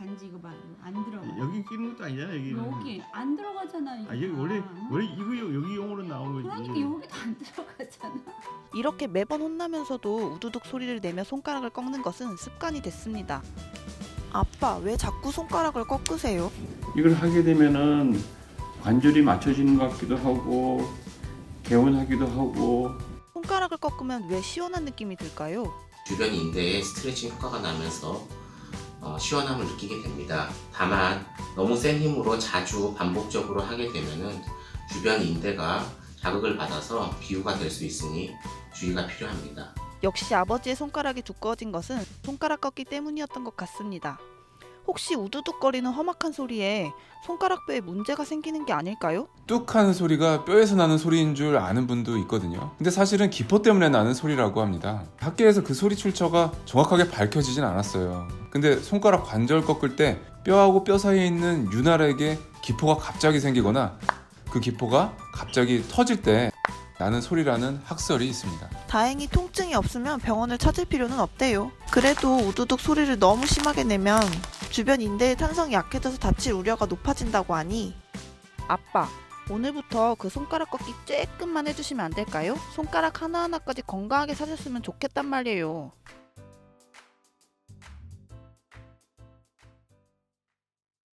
반지 이거 봐. 이거 안 들어가. 여기 끼는 것도 아니잖아 여기는. 여기 안 들어가잖아. 이거. 아 여기 원래 원래 이거 여기 용으로 나온 거지. 그러니까 여기도 안 들어가잖아. 이렇게 매번 혼나면서도 우두둑 소리를 내며 손가락을 꺾는 것은 습관이 됐습니다. 아빠, 왜 자꾸 손가락을 꺾으세요? 이걸 하게 되면은 관절이 맞춰지는 것 같기도 하고 개운하기도 하고 손가락을 꺾으면 왜 시원한 느낌이 들까요? 주변 인대에 스트레칭 효과가 나면서 어, 시원함을 느끼게 됩니다. 다만 너무 센 힘으로 자주 반복적으로 하게 되면은 주변 인대가 자극을 받아서 비유가 될 수 있으니 주의가 필요합니다. 역시 아버지의 손가락이 두꺼워진 것은 손가락 꺾기 때문이었던 것 같습니다. 혹시 우두둑거리는 험악한 소리에 손가락뼈에 문제가 생기는 게 아닐까요? 뚝 하는 소리가 뼈에서 나는 소리인 줄 아는 분도 있거든요. 근데 사실은 기포 때문에 나는 소리라고 합니다. 학계에서 그 소리 출처가 정확하게 밝혀지진 않았어요. 근데 손가락 관절 꺾을 때 뼈하고 뼈 사이에 있는 윤활에게 기포가 갑자기 생기거나 그 기포가 갑자기 터질 때 나는 소리라는 학설이 있습니다. 다행히 통증이 없으면 병원을 찾을 필요는 없대요. 그래도 우두둑 소리를 너무 심하게 내면 주변 인대의 탄성이 약해져서 다칠 우려가 높아진다고 하니 아빠 오늘부터 그 손가락 꺾기 쬐끔만 해주시면 안 될까요? 손가락 하나하나까지 건강하게 사셨으면 좋겠단 말이에요.